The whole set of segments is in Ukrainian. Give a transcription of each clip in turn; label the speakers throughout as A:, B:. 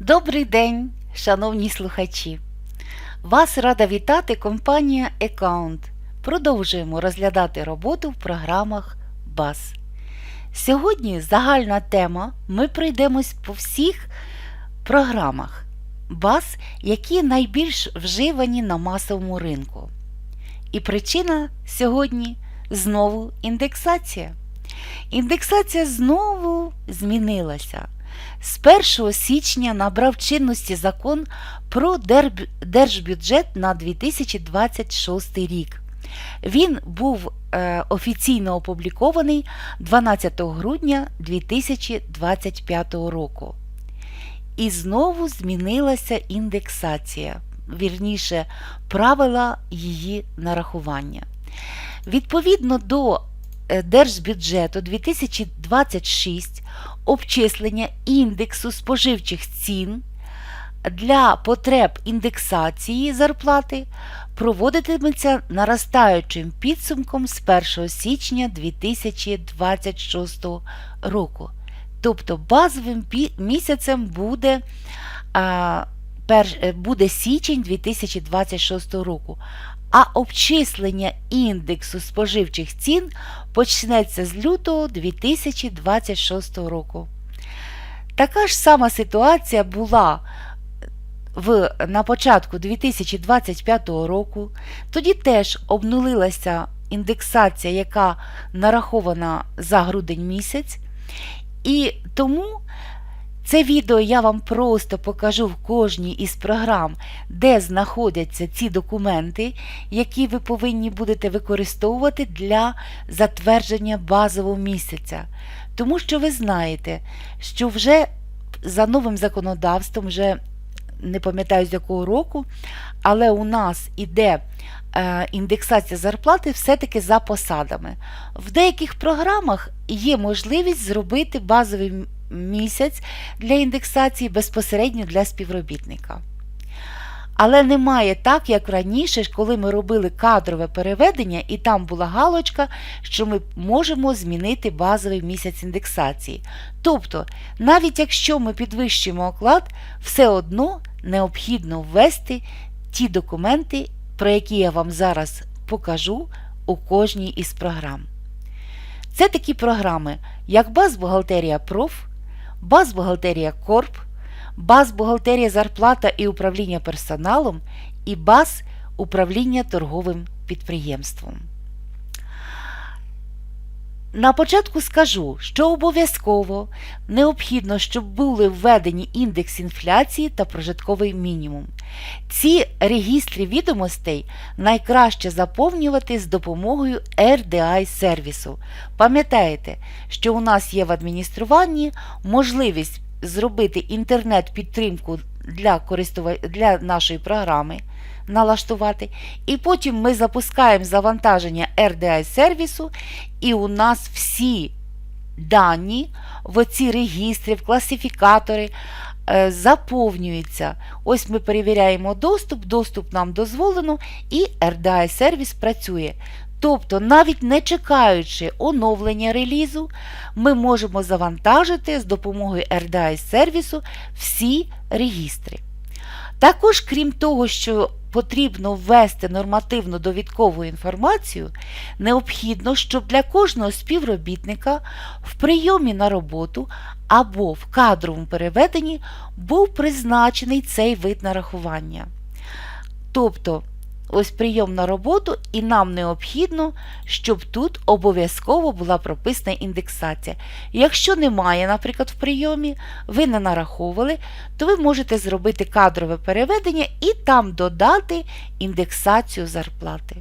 A: Добрий день, шановні слухачі! Вас рада вітати компанія Account. Продовжуємо розглядати роботу в програмах BAS. Сьогодні загальна тема. Ми пройдемось по всіх програмах BAS, які найбільш вживані на масовому ринку. І причина сьогодні знову індексація. Індексація знову змінилася. З 1 січня набрав чинності закон про держбюджет на 2026 рік. Він був е, офіційно опублікований 12 грудня 2025 року. І знову змінилася індексація, вірніше, правила її нарахування. Відповідно до е, Держбюджету 2026 обчислення індексу споживчих цін для потреб індексації зарплати проводитиметься наростаючим підсумком з 1 січня 2026 року. Тобто базовим місяцем буде, буде січень 2026 року. А обчислення індексу споживчих цін почнеться з лютого 2026 року. Така ж сама ситуація була в, на початку 2025 року. Тоді теж обнулилася індексація, яка нарахована за грудень місяць. І тому це відео я вам просто покажу в кожній із програм, де знаходяться ці документи, які ви повинні будете використовувати для затвердження базового місяця. Тому що ви знаєте, що вже за новим законодавством, вже не пам'ятаю з якого року, але у нас іде е, індексація зарплати все-таки за посадами. В деяких програмах є можливість зробити базовий місяць для індексації безпосередньо для співробітника. Але немає так, як раніше, коли ми робили кадрове переведення, і там була галочка, що ми можемо змінити базовий місяць індексації. Тобто, навіть якщо ми підвищуємо оклад, все одно необхідно ввести ті документи, про які я вам зараз покажу у кожній із програм. Це такі програми, як Баз-бухгалтерія Проф, Баз-бухгалтерія Корп, Баз-бухгалтерія зарплата і управління персоналом і Баз управління торговим підприємством. На початку скажу, що обов'язково необхідно, щоб були введені індекс інфляції та прожитковий мінімум. Ці регістри відомостей найкраще заповнювати з допомогою RDI сервісу. Пам'ятаєте, що у нас є в адмініструванні можливість зробити інтернет-підтримку для, користува... для нашої програми, налаштувати, і потім ми запускаємо завантаження RDI сервісу, і у нас всі дані в оці регістри, в класифікатори е, заповнюються. Ось ми перевіряємо доступ, доступ нам дозволено, і RDI сервіс працює. Тобто, навіть не чекаючи оновлення релізу, ми можемо завантажити з допомогою RDI сервісу всі регістри. Також, крім того, що потрібно ввести нормативну довідкову інформацію, необхідно, щоб для кожного співробітника в прийомі на роботу або в кадровому переведенні був призначений цей вид нарахування. Тобто, ось прийом на роботу, і нам необхідно, щоб тут обов'язково була прописана індексація. Якщо немає, наприклад, в прийомі, ви не нараховували, то ви можете зробити кадрове переведення і там додати індексацію зарплати.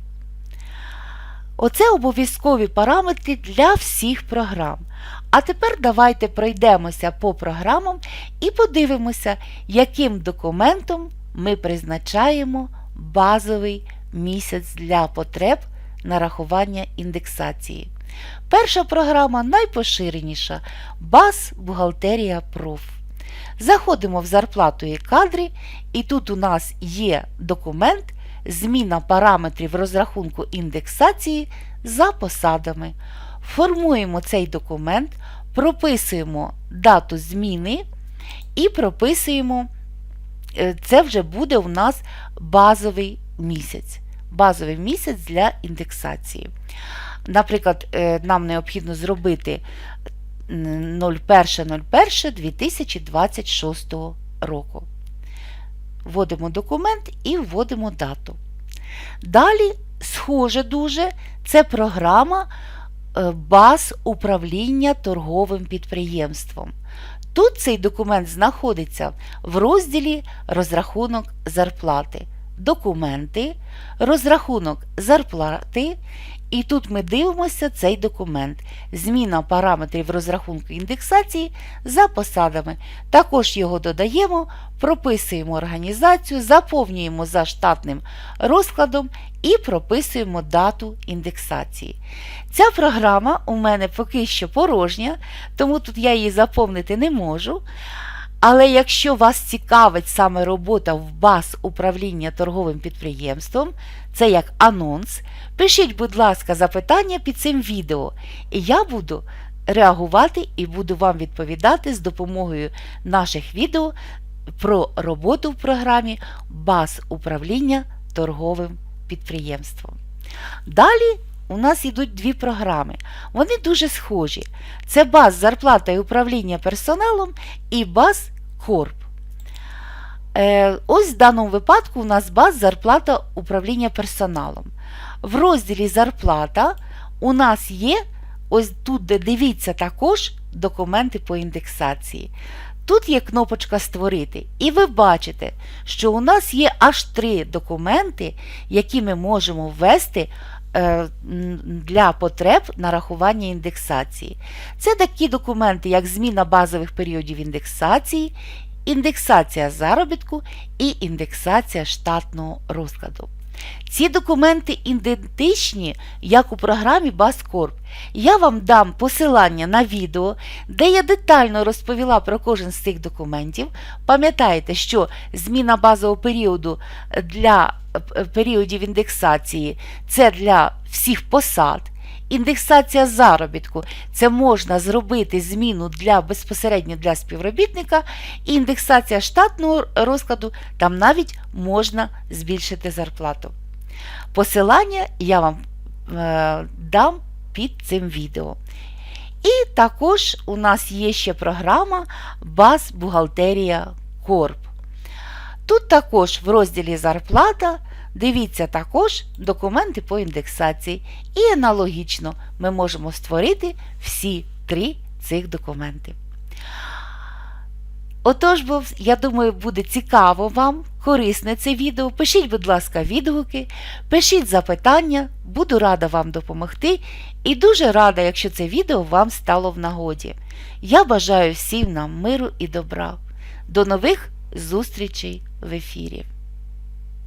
A: Оце обов'язкові параметри для всіх програм. А тепер давайте пройдемося по програмам і подивимося, яким документом ми призначаємо базовий місяць для потреб нарахування індексації. Перша програма найпоширеніша БАС Бухгалтерія Проф. Заходимо в зарплату і кадри, і тут у нас є документ зміна параметрів розрахунку індексації за посадами. Формуємо цей документ, прописуємо дату зміни і прописуємо, це вже буде у нас базовий місяць. Базовий місяць для індексації. Наприклад, е, нам необхідно зробити 01.01.2026 року. Вводимо документ і вводимо дату. Далі, схоже дуже, це програма е, баз управління торговим підприємством. Тут цей документ знаходиться в розділі Розрахунок зарплати, документи, розрахунок зарплати. І тут ми дивимося цей документ. Зміна параметрів розрахунку індексації за посадами. Також його додаємо, прописуємо організацію, заповнюємо за штатним розкладом і прописуємо дату індексації. Ця програма у мене поки що порожня, тому тут я її заповнити не можу. Але якщо вас цікавить саме робота в баз управління торговим підприємством, це як анонс, пишіть, будь ласка, запитання під цим відео, і я буду реагувати і буду вам відповідати з допомогою наших відео про роботу в програмі баз управління торговим підприємством. Далі у нас йдуть дві програми. Вони дуже схожі. Це баз зарплата і управління персоналом і баз Корп. Е, ось в даному випадку у нас баз зарплата управління персоналом. В розділі зарплата у нас є, ось тут, де дивіться також документи по індексації. Тут є кнопочка Створити, і ви бачите, що у нас є аж три документи, які ми можемо ввести для потреб нарахування індексації. Це такі документи, як зміна базових періодів індексації, індексація заробітку і індексація штатного розкладу. Ці документи ідентичні, як у програмі Баскорп. Я вам дам посилання на відео, де я детально розповіла про кожен з цих документів. Пам'ятаєте, що зміна базового періоду для періодів індексації це для всіх посад. Індексація заробітку це можна зробити зміну для безпосередньо для співробітника, і індексація штатного розкладу там навіть можна збільшити зарплату. Посилання я вам е, дам під цим відео. І також у нас є ще програма Баз Бухгалтерія Корп. Тут також в розділі Зарплата дивіться також документи по індексації. І аналогічно ми можемо створити всі три цих документи. Отож, бо, я думаю, буде цікаво вам, корисне це відео. Пишіть, будь ласка, відгуки, пишіть запитання, буду рада вам допомогти і дуже рада, якщо це відео вам стало в нагоді. Я бажаю всім нам миру і добра. До нових зустрічей в ефірі!